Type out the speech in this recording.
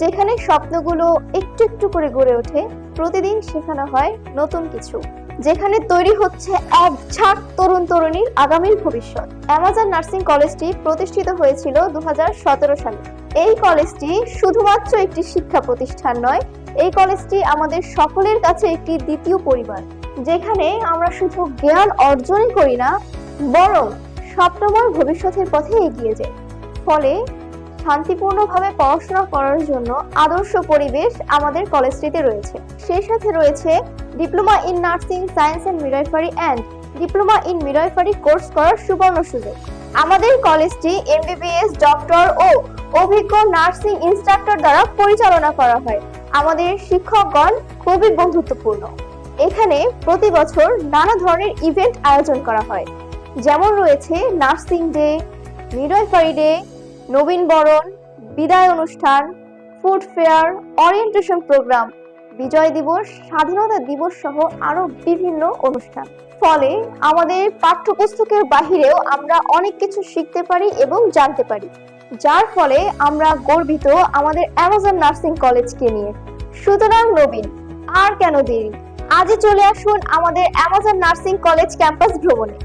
যেখানে স্বপ্নগুলো একটু একটু করে গড়ে ওঠে, প্রতিদিন শেখানো হয় নতুন কিছু, যেখানে তৈরি হচ্ছে এক ঝাঁক তরুণ তরুণীর আগামীর ভবিষ্যৎ। অ্যামাজন নার্সিং কলেজটি প্রতিষ্ঠিত হয়েছিল দু সালে। এই কলেজটি শুধুমাত্র একটি শিক্ষা প্রতিষ্ঠান নয়, এই কলেজটি আমাদের সকলের কাছে একটি দ্বিতীয় পরিবার, যেখানে আমরা শুধু জ্ঞান অর্জনই করি না, বরং স্বপ্নময় ভবিষ্যতের পথে এগিয়ে যাই। ফলে শান্তিপূর্ণভাবে পড়াশোনা করার জন্য আদর্শ পরিবেশ আমাদের কলেজটিতে রয়েছে। সেই সাথে রয়েছে diploma in nursing science and midwifery and diploma in midwifery course করার সুবর্ণ সুযোগ। আমাদের কলেজটি এমবিবিএস ডক্টর ও অভিজ্ঞ নার্সিং ইনস্ট্রাক্টর দ্বারা পরিচালনা করা হয়। আমাদের শিক্ষকগণ খুবই বন্ধুত্বপূর্ণ। এখানে প্রতি বছর নানা ধরনের ইভেন্ট আয়োজন করা হয়। যেমন রয়েছে নার্সিং ডে মিডওয়াইফারি ডে নবীন বরণ, বিদায় অনুষ্ঠান, ফুড ফেয়ার, অরিয়েন্টেশন প্রোগ্রাম, বিজয় দিবস, স্বাধীনতা দিবস সহ আরও বিভিন্ন অনুষ্ঠান। ফলে আমাদের পাঠ্যপুস্তকের বাহিরেও আমরা অনেক কিছু শিখতে পারি এবং জানতে পারি। যার ফলে আমরা গর্বিত আমাদের অ্যামাজন নার্সিং কলেজকে নিয়ে। সুতরাং নবীন, আর কেন দেরি? আজই চলে আসুন আমাদের অ্যামাজন নার্সিং কলেজ ক্যাম্পাস ভ্রমণে।